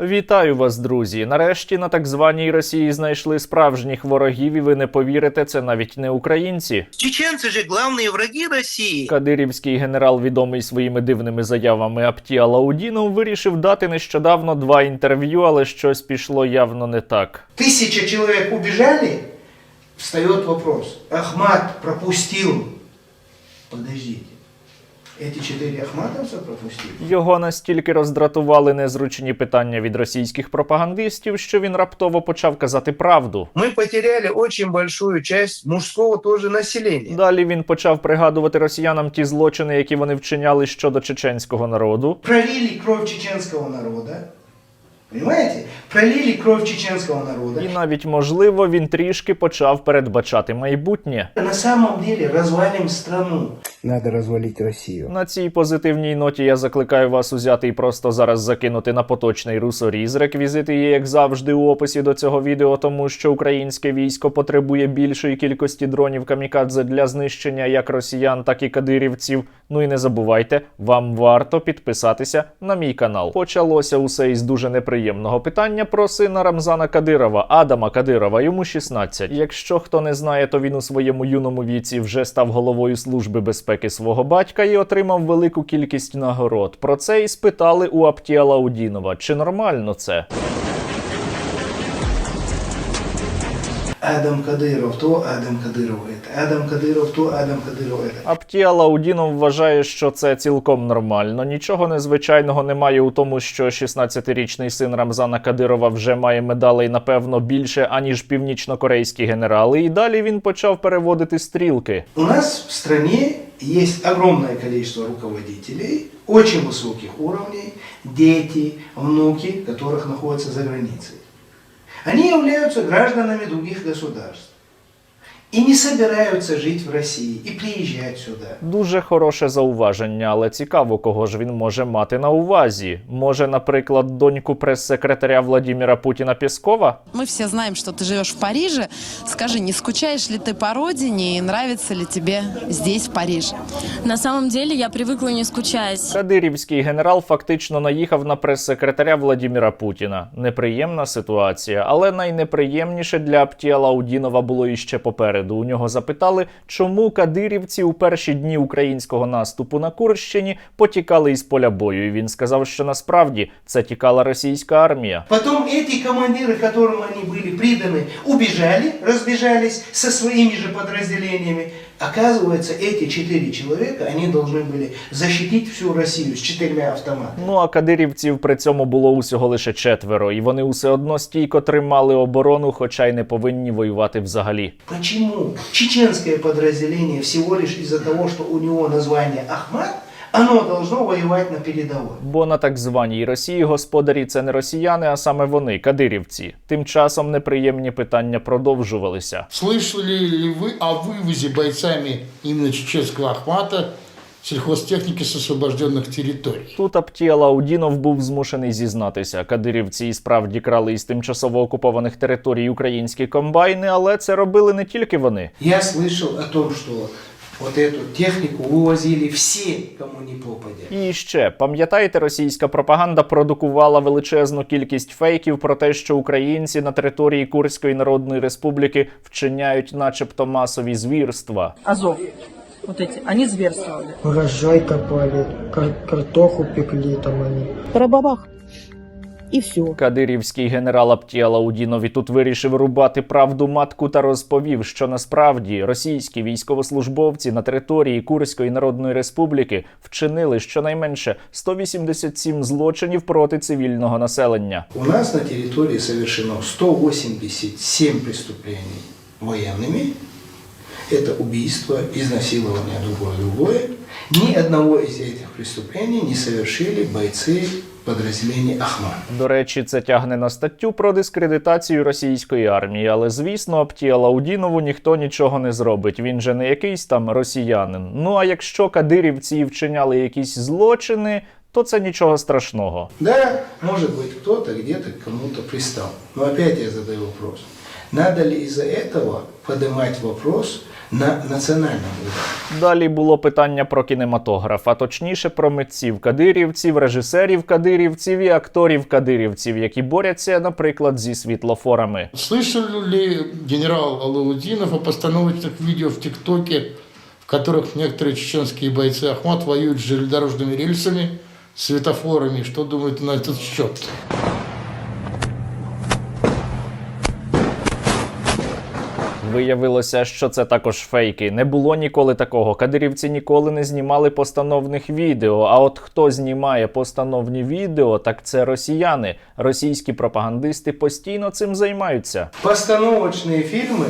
Вітаю вас, друзі! Нарешті на так званій Росії знайшли справжніх ворогів, і ви не повірите, це навіть не українці. Чеченцы же главные враги России. Кадирівський генерал, відомий своїми дивними заявами Аптія Лаудінов, вирішив дати нещодавно два інтерв'ю, але щось пішло явно не так. Тысяча человек убежали, встает вопрос. Ахмат пропустил. Подождите. Эти четыре ахматовца пропустили? Його настільки роздратували незручні питання від російських пропагандистів, що він раптово почав казати правду. Мы потеряли очень большую часть мужского тоже населения. Далі він почав пригадувати росіянам ті злочини, які вони вчиняли щодо чеченського народу. Пролили кровь чеченского народа. Понимаете? Пролили кровь чеченского народа. І навіть можливо він трішки почав передбачати майбутнє. На самом деле развалим страну. Надо развалить Россию. На цій позитивній ноті я закликаю вас узяти і просто зараз закинути на поточний русоріз. Реквізити є, як завжди, у описі до цього відео, тому що українське військо потребує більшої кількості дронів камікадзе для знищення як росіян, так і кадирівців. Ну і не забувайте, вам варто підписатися на мій канал. Почалося усе із дуже неприємного питання про сина Рамзана Кадирова, Адама Кадирова. Йому 16. Якщо хто не знає, то він у своєму юному віці вже став головою служби безпеки свого батька і отримав велику кількість нагород. Про це і спитали у Аптіала Удінова. Чи нормально це? Адам Кадыров то, Адам Кадыров это. Адам Кадыров то, Адам Кадыров это. Аптія Лаудінов вважає, що це цілком нормально. Нічого незвичайного немає у тому, що 16-річний син Рамзана Кадирова вже має медалей, напевно, більше аніж північнокорейські генерали. І далі він почав переводити стрілки. У нас в стране есть огромное количество руководителей очень высоких уровней, дети, внуки, которых находятся за границей. Они являются гражданами других государств и не собираются жить в России и приезжать сюда. Дуже хороше зауваження, але цікаво, кого ж він може мати на увазі. Може, наприклад, доньку прес-секретаря Владіміра Путіна Пєскова? Мы все знаем, что ты живешь в Париже. Скажи, не скучаешь ли ты по родине и нравится ли тебе здесь, в Париже? На самом деле я привыкла не скучать. Кадирівський генерал фактично наїхав на прес-секретаря Владіміра Путіна. Неприємна ситуація, але найнеприємніше для Аптія Лаудінова було іще попереду. У нього запитали, чому кадирівці у перші дні українського наступу на Курщині потікали із поля бою. І він сказав, що насправді це тікала російська армія. Потом эти командиры, которым они были приданы, убежали, разбежались со своими же подразделениями. Оказывается, эти четыре человека, они должны были защитить всю Россию с четырьмя автоматами. Ну а кадирівців при цьому було усього лише четверо, і вони усе одно стійко тримали оборону, хоча й не повинні воювати взагалі. Почему чеченское подразделение всего лишь из-за того, что у него название Ахмат, оно должно воевать на передовой? Бо на так званій Росії господарі це не росіяни, а саме вони, кадирівці. Тим часом неприємні питання продовжувалися. Слышали ли вы о вывозе бойцами именно чеченского Ахмата сельхозтехники с освобожденных территорий? Тут Аптія Лаудінов був змушений зізнатися. Кадирівці і справді крали із тимчасово окупованих територій українські комбайни, але це робили не тільки вони. Я слышал о том, что вот эту технику вывозили все, кому не попадя. І ще пам'ятаєте, російська пропаганда продукувала величезну кількість фейків про те, що українці на території Курської Народної Республіки вчиняють, начебто, масові звірства. Азов, вот эти, они зверствовали. урожай копали, кар- картоху пекли там они. Рабабах. И все. Кадирівський генерал Аптія Лаудінов і тут вирішив рубати правду матку та розповів, що насправді російські військовослужбовці на території Курської Народної Республіки вчинили щонайменше 187 злочинів проти цивільного населення. У нас на территории совершено 187 преступлений военными. Это убийство, изнасилование, другое-другое. Ни одного из этих преступлений не совершили бойцы подразделения Ахман. До речі, це тягне на статтю про дискредитацію російської армії, але звісно, Аптія Лаудінову ніхто нічого не зробить. Він же не якийсь там росіянин. Ну а якщо кадирівці вчиняли якісь злочини. то це нічого страшного. Да, може бути хтось, к кому-то пристав. Ну опять я задаю вопрос. Надо ли из-за этого поднимать вопрос на национальном уровне? Далі було питання про кінематограф, а точніше про митців кадирівців, режисерів кадирівців і акторів кадирівців, які борються, наприклад, зі світлофорами. Слышал ли генерал Алаудинов о постановочных видео в ТикТоке, в которых некоторые чеченские бойцы Ахмат воюют с железнодорожными рельсами, светофорами? Что думает на этот счет? Виявилося, що це також фейки. Не було ніколи такого. Кадирівці ніколи не знімали постановних відео. А от хто знімає постановні відео, так це росіяни. Російські пропагандисти постійно цим займаються. Постановочні фильмы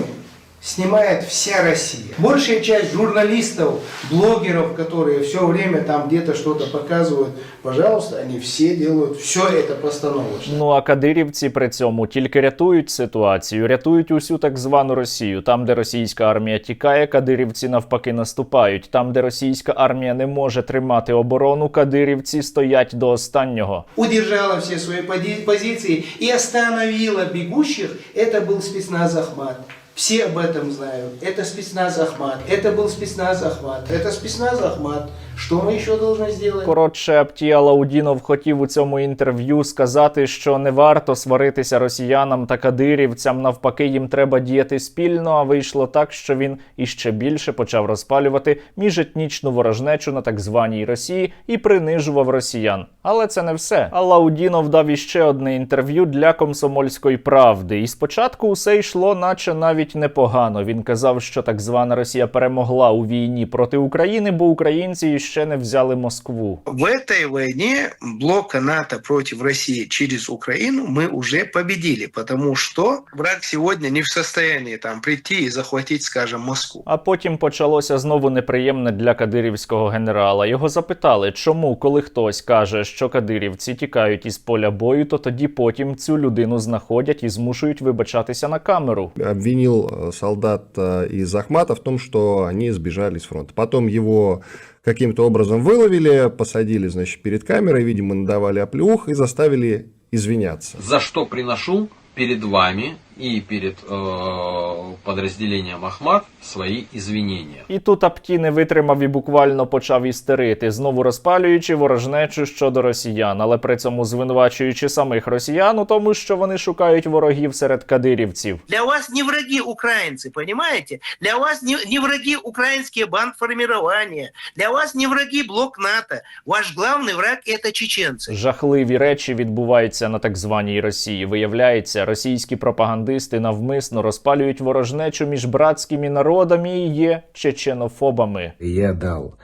снимает вся Россия. Большая часть журналистов, блогеров, которые все время там где-то что-то показывают, пожалуйста, они все делают все это постановочно. Ну а кадирівці при цьому тільки рятують ситуацію, рятують усю так звану Росію. Там, де російська армія тікає, кадирівці навпаки наступають. Там, де російська армія не може тримати оборону, кадирівці стоять до останнього. Удержала все свои поди- позиции и остановила бегущих. Это был спецназ Ахмат. Все об этом знают. Это спецназ Ахмат. Это был спецназ Ахмат. Это спецназ Ахмат. Что мы еще должны сделать? Коротше, Аптія Лаудінов хотів у цьому інтерв'ю сказати, що не варто сваритися росіянам та кадирівцям. Навпаки, їм треба діяти спільно. А вийшло так, що він іще більше почав розпалювати міжетнічну ворожнечу на так званій Росії і принижував росіян. Але це не все. А Лаудінов дав іще одне інтерв'ю для комсомольської правди. І спочатку усе йшло, наче навіть непогано. Він казав, що так звана Росія перемогла у війні проти України, бо українці ще не взяли Москву. В этой войне блока НАТО против России через Украину мы уже победили, потому что враг сегодня не в состоянии там прийти и захватить, скажем, Москву. А потім почалося знову неприємне для кадирівського генерала. Його запитали, чому, коли хтось каже, що кадирівці тікають із поля бою, то тоді потім цю людину знаходять і змушують вибачатися на камеру. обвинил э, солдат э, из Ахмата в том, что они сбежали с фронта. Потом его каким-то образом выловили, посадили, значит, перед камерой, видимо, надавали оплеух и заставили извиняться. за что приношу перед вами и перед э, подразделением Ахмат свои извинения. І тут Апті не витримав і буквально почав істерити, знову розпалюючи ворожнечу щодо росіян, але при цьому звинувачуючи самих росіян у тому, що вони шукають ворогів серед кадирівців. Для вас не враги украинцы, понимаете? Для вас не, не враги украинские бандформирования. Для вас не враги блок НАТО. Ваш главный враг это чеченцы. Жахливі речі відбуваються на так званій Росії. Виявляється, російські пропагандисти навмисно розпалюють ворожнечу між братськими народами і є чеченофобами. Я дал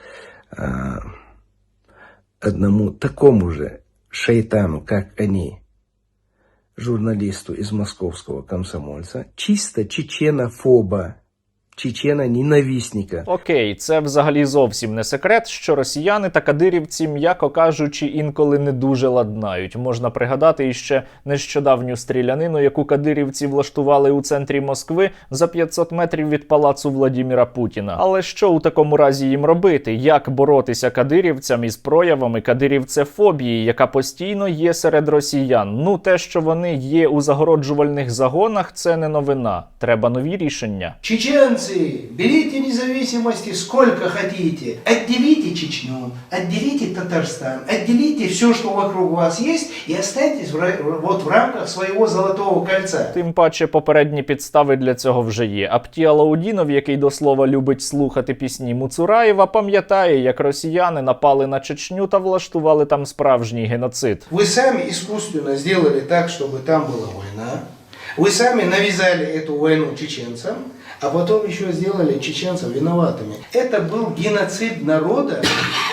а, одному такому же шайтану, как они, журналисту из московского комсомольца, чисто чеченофоба, чечена-ненавистника. Окей, це взагалі зовсім не секрет, що росіяни та кадирівці, м'яко кажучи, інколи не дуже ладнають. Можна пригадати іще нещодавню стрілянину, яку кадирівці влаштували у центрі Москви за 500 метрів від палацу Владіміра Путіна. Але що у такому разі їм робити? Як боротися кадирівцям із проявами кадирівцефобії, яка постійно є серед росіян? Ну те, що вони є у загороджувальних загонах, це не новина. Треба нові рішення Чеченцы, берите независимости сколько хотите. Отделите Чечню, отделите Татарстан, отделите все, что вокруг вас есть, и останьтесь в, ра- вот в рамках своего золотого кольца. Тим паче попередні підстави для цього вже є. Аптія Лаудінов, який до слова любить слухати пісні Муцураєва, пам'ятає, як росіяни напали на Чечню та влаштували там справжній геноцид. Вы сами искусственно сделали так, чтобы там была война. Вы сами навязали эту войну чеченцам, а потом еще сделали чеченцев виноватыми. Это был геноцид народа,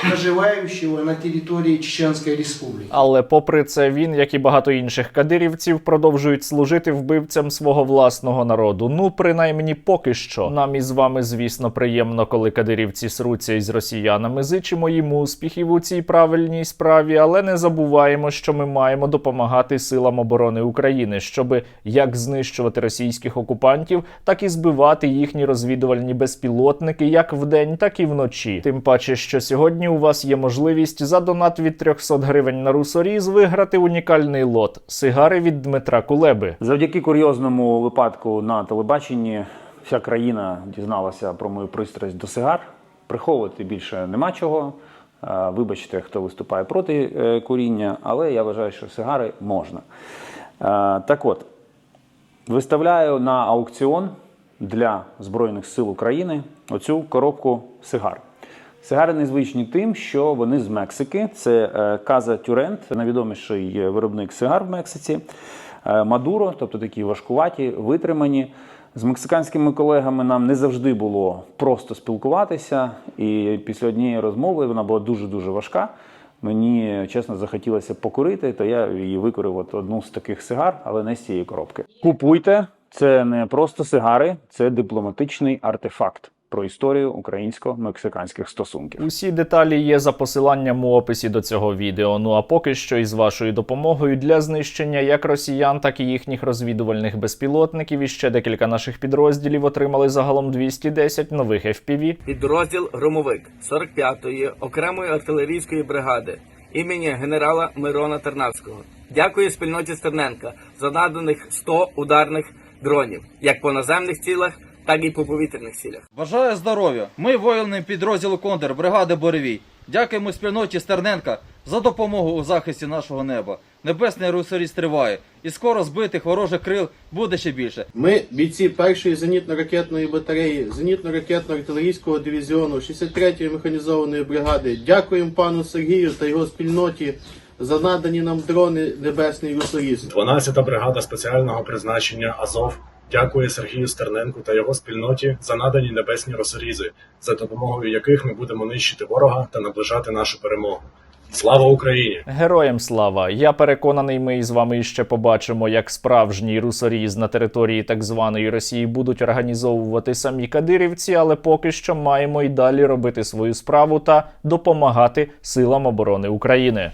проживающего на территории Чеченской республики. Але попри це, він, як і багато інших кадирівців, продовжують служити вбивцям свого власного народу. Ну, принаймні, поки що. Нам із вами, звісно, приємно, коли кадирівці сруться із росіянами. Зичимо їм успіхів у цій правильній справі, але не забуваємо, що ми маємо допомагати силам оборони України, щоби як знищувати російських окупантів, так і збивати їхні розвідувальні безпілотники як вдень, так і вночі. Тим паче, що сьогодні Сьогодні у вас є можливість за донат від 300 гривень на русоріз виграти унікальний лот сигари від Дмитра Кулеби. Завдяки курйозному випадку на телебаченні вся країна дізналася про мою пристрасть до сигар. Приховувати більше нема чого. Е, Вибачте, хто виступає проти е, куріння, але я вважаю, що сигари можна. Е, Так от, виставляю на аукціон для Збройних сил України оцю коробку сигар. Сигари незвичні тим, що вони з Мексики. Це е, Каза Тюрент, найвідоміший виробник сигар в Мексиці. Е, Мадуро, тобто такі важкуваті, витримані. З мексиканськими колегами нам не завжди було просто спілкуватися. І після однієї розмови вона була дуже-дуже важка. Мені чесно захотілося покурити, то я її викорив от одну з таких сигар, але не з цієї коробки. Купуйте, це не просто сигари, це дипломатичний артефакт про історію українсько-мексиканських стосунків. Усі деталі є за посиланням у описі до цього відео. Ну а поки що із вашою допомогою для знищення як росіян, так і їхніх розвідувальних безпілотників. І ще декілька наших підрозділів отримали загалом 210 нових FPV. Підрозділ Громовик 45-ї окремої артилерійської бригади імені генерала Мирона Тернавського. Дякую спільноті Стерненка за наданих 100 ударних дронів, як по наземних цілях, так і по повітряних цілях. Бажаю здоров'я! Ми воїни підрозділу Кондор бригади Боревій. Дякуємо спільноті Стерненка за допомогу у захисті нашого неба. Небесний русоріс триває, і скоро збитих ворожих крил буде ще більше. Ми, бійці першої зенітно-ракетної батареї, зенітно-ракетно-артилерійського дивізіону 63-ї механізованої бригади, дякуємо пану Сергію та його спільноті за надані нам дрони Небесний Русоріз. 12-та бригада спеціального призначення Азов дякує Сергію Стерненку та його спільноті за надані небесні росорізи, за допомогою яких ми будемо нищити ворога та наближати нашу перемогу. Слава Україні! Героям слава! Я переконаний, ми із вами іще побачимо, як справжній русоріз на території так званої Росії будуть організовувати самі кадирівці, але поки що маємо й далі робити свою справу та допомагати силам оборони України.